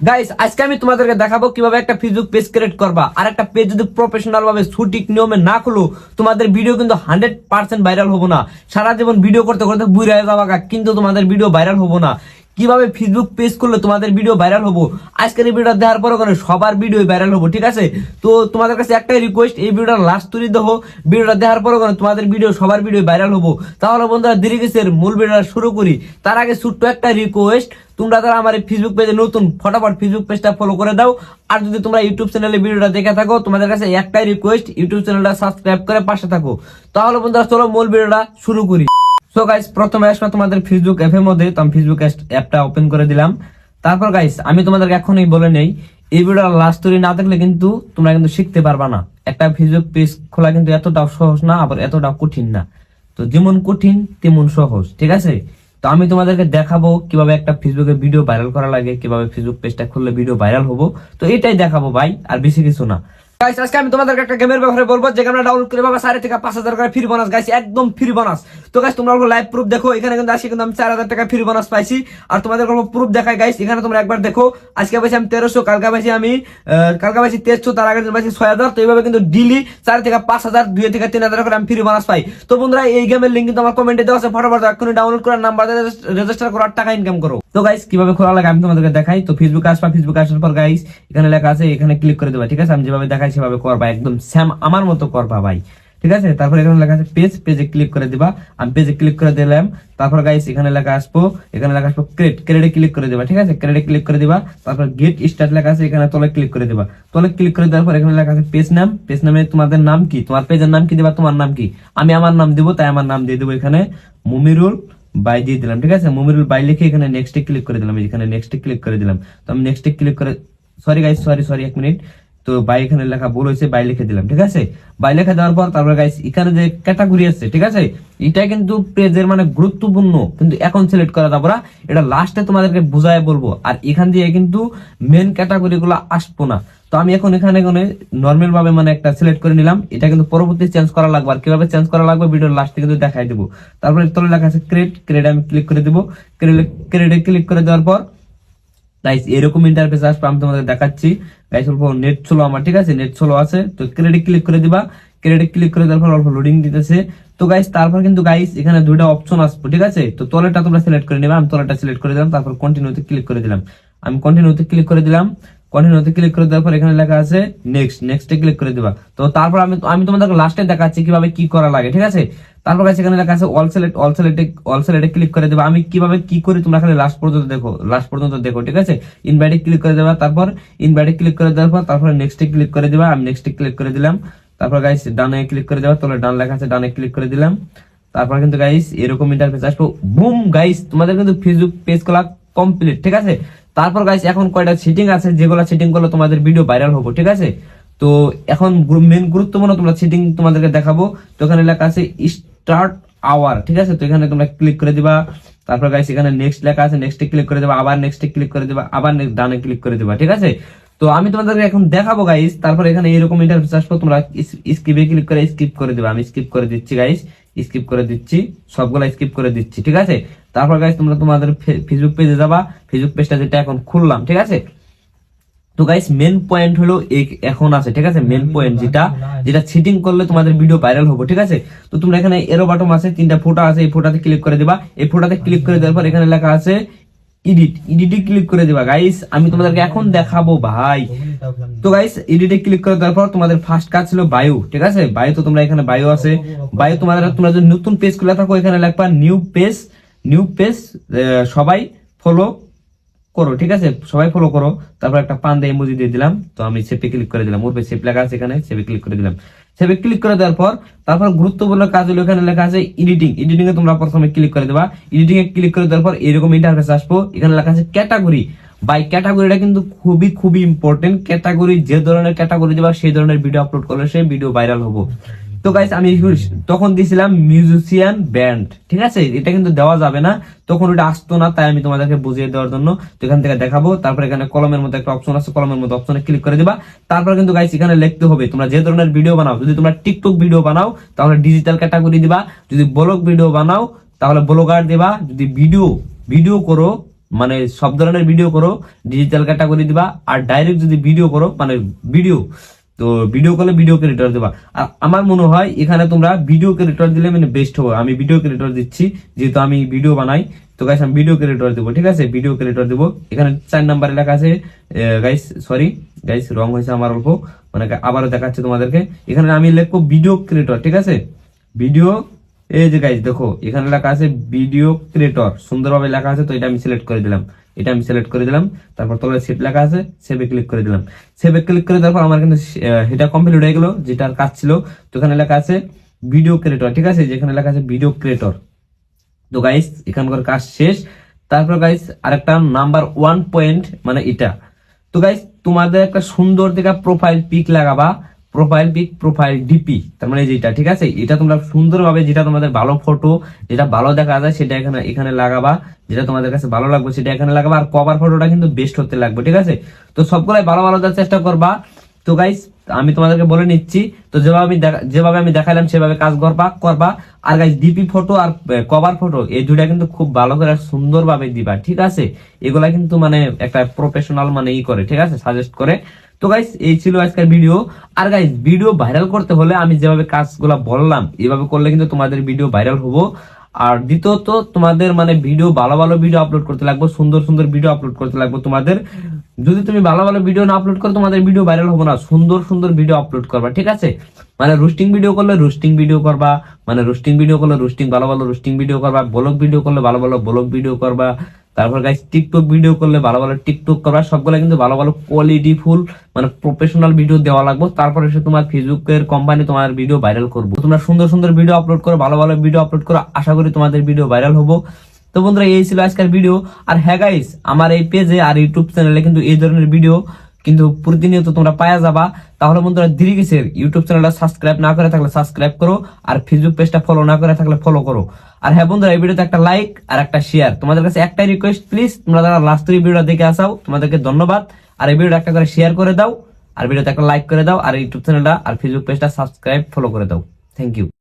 Guys আজকে আমি তোমাদেরকে দেখাবো কীভাবে একটা ফেসবুক পেজ ক্রিয়েট করবা। আর একটা পেজ যদি প্রফেশনাল ভাবে সঠিক নিয়মে না খুলো, তোমাদের ভিডিও কিন্তু হান্ড্রেড পার্সেন্ট ভাইরাল হব না। সারা জীবন ভিডিও করতে করতে বুড়ে হয়ে যাবা কিন্তু তোমাদের ভিডিও ভাইরাল হব না। কীভাবে ফেসবুক পেজ করলে তোমাদের ভিডিও ভাইরাল হব? আজকের এই ভিডিও দেওয়ার পর ওখানে সবার ভিডিও ভাইরাল হব, ঠিক আছে? তো তোমাদের কাছে একটাই রিকোয়েস্ট এই ভিডিওটা লাস্ট তুলি দেখো ভিডিওটা দেওয়ার পর ওখানে তোমাদের ভিডিও সবার ভিডিও ভাইরাল হব। তাহলে বন্ধুরা, দেরি গেছে মূল ভিডিওটা শুরু করি। তার আগে ছোট্ট একটা রিকোয়েস্ট তোমরা যারা আমার ফেসবুক পেজে নতুন ফটাফট ফেসবুক পেজটা ফলো করে দাও। আর যদি তোমরা ইউটিউব চ্যানেলে ভিডিওটা দেখে থাকো, তোমাদের কাছে একটাই রিকোয়েস্ট ইউটিউব চ্যানেলটা সাবস্ক্রাইব করে পাশে থাকো। তাহলে বন্ধুরা, চলো মূল ভিডিওটা শুরু করি। সো গাইস প্রথমে আসবে তোমাদের ফেসবুক অ্যাপের মধ্যে। তো আমি ফেসবুক অ্যাপটা ওপেন করে দিলাম। তারপর গাইস আমি তোমাদেরকে এখনই বলে নেই, এই ভিডিওটা লাস্ট স্টোরি না দেখলে কিন্তু তোমরা কিন্তু শিখতে পারবা না। একটা ফেসবুক পেজ খোলা কিন্তু এতটাও সহজ না, আবার এতটাও কঠিন না। তো যেমন কঠিন, তেমন সহজ, ঠিক আছে? তো আমি তোমাদেরকে দেখাবো কীভাবে একটা ফেসবুকে ভিডিও ভাইরাল করা লাগে, কীভাবে ফেসবুক পেজটা খুললে ভিডিও ভাইরাল হব। তো এটাই দেখাবো ভাই, আর বেশি কিছু না। গাইস আজকে আমি তোমাদেরকে একটা গেমের ব্যাপারে বলব ডাউনলোড করে সাড়ে থেকে পাঁচ হাজার ফ্রি বোনাস একদম ফ্রি বোনাস তো গাইস তোমরা লাইভ প্রুফ দেখো, এখানে কিন্তু আজকে কিন্তু আমি চার হাজার টাকা ফ্রি বোনাস পাইছি। আর তোমাদের কোনো প্রুফ এখানে তোমরা একবার দেখো, আজকে পাইছি আমি তেরোশো, কালকা পাইছি আমি কালকা পাইছি তেরোশো তার পাইছি ছয় হাজার, তো এইভাবে কিন্তু চার থেকে পাঁচ হাজার, দুই থেকে তিন হাজার করে আমি ফ্রি বোনাস পাই। তো বন্ধুরা, এই গেমের লিঙ্ক কিন্তু আমার কমেন্টে দেওয়া আছে, ফটোফট এখনই ডাউনলোড করার নাম্বার রেজিস্টার করার টাকা ইনকাম করো। তো গাইস কীভাবে খোলা লাগে আমি তোমাদেরকে দেখাই। তো ফেসবুকে আসবা ফেসবুকে আসার পর গাইস এখানে লেখা আছে, এখানে ক্লিক করে দেবা, ঠিক আছে? আমি যেভাবে দেখাই সেভাবে করবা, একদম স্যাম আমার মতো করবা ভাই। ঠিক আছে? তারপর এখানে লেখা আছে পেজ পেজে ক্লিক করে দিবা। আমি পেজে ক্লিক করে দিলাম। তারপর গাইস এখানে লেখা আসব। এখানে লেখা আসব ক্রেড ক্রেডে ক্লিক করে দিবা, ঠিক আছে? ক্রেডে ক্লিক করে দিবা। তারপর গেট স্টার্ট লেখা আছে, এখানে তলে ক্লিক করে দিবা। তলে ক্লিক করে দেওয়ার পর এখানে লেখা আছে পেজ নাম পেজ নামে তোমাদের নাম কি? তোমার পেজের নাম কি দিবা? তোমার নাম কি? আমি আমার নাম দিব, তাই আমার নাম দিয়ে দেবো এখানে মুমিরুল বাই দিয়ে দিলাম, ঠিক আছে? মুমিরুল বাই লিখে এখানে নেক্সটে ক্লিক করে দিলাম এখানে নেক্সটে ক্লিক করে দিলাম। তো আমি নেক্সটে ক্লিক করে সরি গাইস সরি সরি এক মিনিট তো বাই এখানে লেখা ভুল হয়েছে বাই লিখে দিলাম, ঠিক আছে? বাই লেখা দেওয়ার পর তারপরে গাইস এখানে যে ক্যাটাগরি আছে, ঠিক আছে? এটা কিন্তু পেজের মানে গুরুত্বপূর্ণ, কিন্তু এখন সিলেক্ট করা যাব না। এটা লাস্টে তোমাদেরকে বুঝায় বলব। আর এখান দিয়ে কিন্তু মেন ক্যাটাগরি গুলো আসব না। তো আমি এখন এখানে এখানে নর্মাল ভাবে মানে একটা সিলেক্ট করে নিলাম। এটা কিন্তু পরবর্তী চেঞ্জ করা লাগবে। আর কীভাবে চেঞ্জ করা লাগবে ভিডিওর লাস্টে কিন্তু দেখাই দেবো। তারপরে তলে লেখা আছে ক্রেড ক্রেড আমি ক্লিক করে দিব। ক্রেডে ক্লিক করে দেওয়ার পর গাইস এরকম ইন্টারফেস আসবে, আমি তোমাদের দেখাচ্ছি। গাইস অল্প নেট স্লো আমার, ঠিক আছে? নেট স্লো আছে। তো ক্রেডিট ক্লিক করে দিবা। ক্রেডিট ক্লিক করে দেওয়ার পর অল্প লোডিং দিতেছে। তো গাইস তারপর কিন্তু গাইস এখানে দুইটা অপশন আসবে, ঠিক আছে? তো তলেটা তোমরা সিলেক্ট করে নেবে। আমি তলেটা সিলেক্ট করে দিলাম, তারপর কন্টিনিউতে ক্লিক করে দিলাম। আমি কন্টিনিউতে ক্লিক করে দিলাম। কন্টিনিউতে ক্লিক করে দেওয়ার পর এখানে লেখা আছে নেক্সট নেক্সটে ক্লিক করে দিবা। তো তারপর আমি আমি তোমাদেরকে লাস্টে দেখাচ্ছি কীভাবে কি করা লাগে, ঠিক আছে? তারপর গাইস এখানে লেখা আছে all select all select all সিলেক্টে click করে দেবা। আমি কীভাবে কি করি তোমরা খালি লাস্ট পর্যন্ত দেখো লাস্ট পর্যন্ত দেখো, ঠিক আছে? ইনভাইটে ক্লিক করে দেবা, তারপর ইনভাইটে ক্লিক করে দেওয়ার পর তারপর নেক্সটে ক্লিক করে দিবা। আমি নেক্সটে ক্লিক করে দিলাম। তারপর গাইস ডানে ক্লিক করে দেবা তোমরা ডান লেখা আছে, ডানে ক্লিক করে দিলাম। তারপর কিন্তু গাইস এরকম ইন্টারফেস আসবে। বুম গাইস তোমাদের কিন্তু ফেসবুক পেজ খোলা কমপ্লিট ঠিক আছে? তারপর গাইস এখন কয়টা সিটিং আছে? যেগুলো সিটিং করলে তোমাদের ভিডিও ভাইরাল হব, ঠিক আছে? তো এখন মেন গুরুত্বপূর্ণ তোমরা সিটিং তোমাদেরকে দেখাবো। তো এখানে লেখা আছে স্টার্ট আওয়ার ঠিক আছে? তো এখানে তোমরা ক্লিক করে দিবা। তারপর গাইস এখানে নেক্সট লেখা আছে নেক্সটে ক্লিক করে দেবা, আবার নেক্সটে ক্লিক করে দিবা, আবার নেক্সট ডানে ক্লিক করে দিবা, ঠিক আছে? তো আমি তোমাদেরকে এখন দেখাবো গাইস তারপর এখানে এরকম ইন্টারফেস আসব তোমরা স্কিপে ক্লিক করে স্কিপ করে দিবা। আমি স্কিপ করে দিচ্ছি গাইস স্কিপ করে দিচ্ছি। সবগুলা স্কিপ করে দিচ্ছি, ঠিক আছে? তারপর গাইস তোমরা তোমাদের ফেসবুক পেজে যাবা। ফেসবুক পেজটা যেটা এখন খুললাম, ঠিক আছে? তো গাইস মেন পয়েন্ট হলো এখন আছে, ঠিক আছে? মেন পয়েন্ট যেটা যেটা সেটিং করলে তোমাদের ভিডিও ভাইরাল হবে, ঠিক আছে? তো তোমরা এখানে এরো বাটন আছে, তিনটা ফোটো আছে, এই ফোটাতে ক্লিক করে দিবা। এই ফোটাতে ক্লিক করে দেওয়ার পর এখানে লেখা আছে এডিট এডিটে ক্লিক করে দিবা। গাইস আমি তোমাদেরকে এখন দেখাবো ভাই। তো গাইস এডিটে ক্লিক করে দেওয়ার পর তোমাদের ফার্স্ট কাজ ছিল বায়ু ঠিক আছে? বায়ু তো তোমরা এখানে বায়ু আছে। বায়ু তোমাদের, তোমরা যদি নতুন পেজ খুলে থাকো, এখানে লিখবা নিউ পেজ নিউ পেজ সবাই ফলো করো, ঠিক আছে? সবাই ফলো করো। তারপর একটা পান্দা ইমোজি দিয়ে দিলাম। তো আমি সেপে ক্লিক করে দিলাম। উর্বে সেপ লেখা আছে এখানে সেপে ক্লিক করে দিলাম। সেপে ক্লিক করে দেওয়ার পর, তারপর গুরুত্বপূর্ণ কাজ হলো এখানে লেখা আছে এডিটিং। এডিটিং এ তোমরা প্রথমে ক্লিক করে দেবা। এডিটিং এ ক্লিক করে দেওয়ার পর এরকম ইন্টারফেস আসব। এখানে লেখা আছে ক্যাটাগরি বাই ক্যাটাগরিটা কিন্তু খুবই খুবই ইম্পর্টেন্ট ক্যাটাগরি যে ধরনের ক্যাটাগরি দেবা, সেই ধরনের ভিডিও আপলোড করলে সেই ভিডিও ভাইরাল হব। তো গাইস আমি তখন দিছিলাম মিউজিশিয়ান ব্যান্ড ঠিক আছে? এটা কিন্তু দেওয়া যাবে না। তখন ওটা আসতো না, তাই আমি তোমাদেরকে বুঝিয়ে দেওয়ার জন্য তো এখান থেকে দেখাবো। তারপর এখানে কলমের মধ্যে একটা অপশন আছে, কলমের মধ্যে অপশনে ক্লিক করে দিবা। তারপর কিন্তু গাইস এখানে লিখতে হবে, তোমরা যে ধরনের ভিডিও বানাও, যদি তোমরা টিকটক ভিডিও বানাও, তাহলে ডিজিটাল ক্যাটাগরি দিবা। যদি ব্লগ ভিডিও বানাও, তাহলে ব্লগার দিবা। যদি ভিডিও ভিডিও করো মানে সব ধরনের ভিডিও করো ডিজিটাল ক্যাটাগরি দিবা। আর ডাইরেক্ট যদি ভিডিও করো মানে ভিডিও তো ভিডিও কলে ভিডিও ক্রিয়েটর দেবা। আর আমার মনে হয় এখানে তোমরা ভিডিও ক্রিয়েটর দিলে মানে বেস্ট হবে। আমি ভিডিও ক্রিয়েটর দিচ্ছি, যেহেতু আমি ভিডিও বানাই। তো গাইস আমি ভিডিও ক্রিয়েটর দেবো, ঠিক আছে? ভিডিও ক্রিয়েটর দেবো। এখানে চার নাম্বারে লেখা আছে গাইস সরি গাইস রং হয়েছে আমার অল্প। মানে আবারও দেখাচ্ছে তোমাদেরকে। এখানে আমি লিখব ভিডিও ক্রিয়েটর ঠিক আছে? ভিডিও এই যে গাইস দেখো, এখানে লেখা আছে ভিডিও ক্রিয়েটর সুন্দরভাবে লেখা আছে, তো এটা আমি সিলেক্ট করে দিলাম। এটা আমি সিলেক্ট করে দিলাম। তারপর তলায় সেভ লেখা আছে সেভে ক্লিক করে দিলাম। সেভে ক্লিক করে দেওয়ার পর আমার কিন্তু এটা কমপ্লিট হয়ে গেল, যেটার কাজ ছিল। তো এখানে লেখা আছে ভিডিও ক্রিয়েটর ঠিক আছে? যেখানে লেখা আছে ভিডিও ক্রিয়েটর তো গাইস এখানকার কাজ শেষ। তারপর গাইস আরেকটা নাম্বার ওয়ান পয়েন্ট মানে এটা। তো গাইস তোমাদের একটা সুন্দর দেখা প্রোফাইল পিক লাগাবা। প্রোফাইল পিক প্রোফাইল ডিপি তার মানে যেটা, ঠিক আছে? এটা তোমরা সুন্দরভাবে যেটা তোমাদের ভালো ফটো যেটা ভালো দেখা যায়, সেটা এখানে এখানে লাগাবা। যেটা তোমাদের কাছে ভালো লাগবে, সেটা এখানে লাগাবা। আর কভার ফটোটা কিন্তু বেস্ট হতে লাগবে, ঠিক আছে? তো সবগুলাই ভালো ভালো দেওয়ার চেষ্টা করবা। তো গাইস আমি তোমাদেরকে বলে নিচ্ছি, তো যেভাবে আমি যেভাবে আমি দেখালাম সেভাবে কাজ করবা করবা। আর গাইস ডিপি ফটো আর কভার ফটো এই দুটা কিন্তু খুব ভালো করে সুন্দরভাবে দিবা, ঠিক আছে? এগুলা কিন্তু মানে একটা প্রফেশনাল মানে ই করে, ঠিক আছে? সাজেস্ট করে। তো গাইস এই ছিল আজকের ভিডিও আর গাইস ভিডিও ভাইরাল করতে হলে আমি যেভাবে কাজগুলা বললাম এভাবে করলে কিন্তু তোমাদের ভিডিও ভাইরাল হব। আর দ্বিতীয়ত, তোমাদের মানে ভিডিও ভালো ভালো ভিডিও আপলোড করতে লাগবে, সুন্দর সুন্দর ভিডিও আপলোড করতে লাগবে তোমাদের। যদি তুমি ভালো ভালো ভিডিও না আপলোড করো, তোমাদের ভিডিও ভাইরাল হবে না, সুন্দর সুন্দর ভিডিও আপলোড করবা, ঠিক আছে? মানে রোস্টিং ভিডিও করলে রোস্টিং ভিডিও করবা মানে রোস্টিং ভিডিও করলে রোস্টিং ভালো ভালো রোস্টিং ভিডিও করবা ব্লগ ভিডিও করলে ভালো ভালো ব্লগ ভিডিও করবা তারপর গাইস টিকটক ভিডিও করলে ভালো ভালো টিকটক করবা, সবগুলো কিন্তু ভালো ভালো কোয়ালিটি ফুল মানে প্রফেশনাল ভিডিও দেওয়া লাগবে। তারপরে এসে তোমার ফেসবুকের কোম্পানি তোমার ভিডিও ভাইরাল করব। তোমরা সুন্দর সুন্দর ভিডিও আপলোড করো, ভালো ভালো ভিডিও আপলোড করো, আশা করি তোমাদের ভিডিও ভাইরাল হব। তো বন্ধুরা, এই ছিল আজকের ভিডিও আর হ্যাঁ গাইস আমার এই পেজে আর ইউটিউব চ্যানেলে কিন্তু এই ধরনের ভিডিও কিন্তু প্রতিনিয়ত তোমরা পাওয়া যাবা। তাহলে বন্ধুরা ধীরে ইউটিউব চ্যানেলটা সাবস্ক্রাইব না করে থাকলে সাবস্ক্রাইব করো আর ফেসবুক পেজটা ফলো না করে থাকলে ফলো করো। আর হ্যাঁ বন্ধুরা, এই ভিডিওতে একটা লাইক আর একটা শেয়ার তোমাদের কাছে একটাই রিকোয়েস্ট প্লিজ তোমরা যারা লাস্ট ভিডিওটা দেখে আসাও, তোমাদেরকে ধন্যবাদ। আর এই ভিডিওটা একটা করে শেয়ার করে দাও, আর ভিডিওতে একটা লাইক করে দাও, আর ইউটিউব চ্যানেলটা আর ফেসবুক পেজটা সাবস্ক্রাইব ফলো করে দাও। Thank you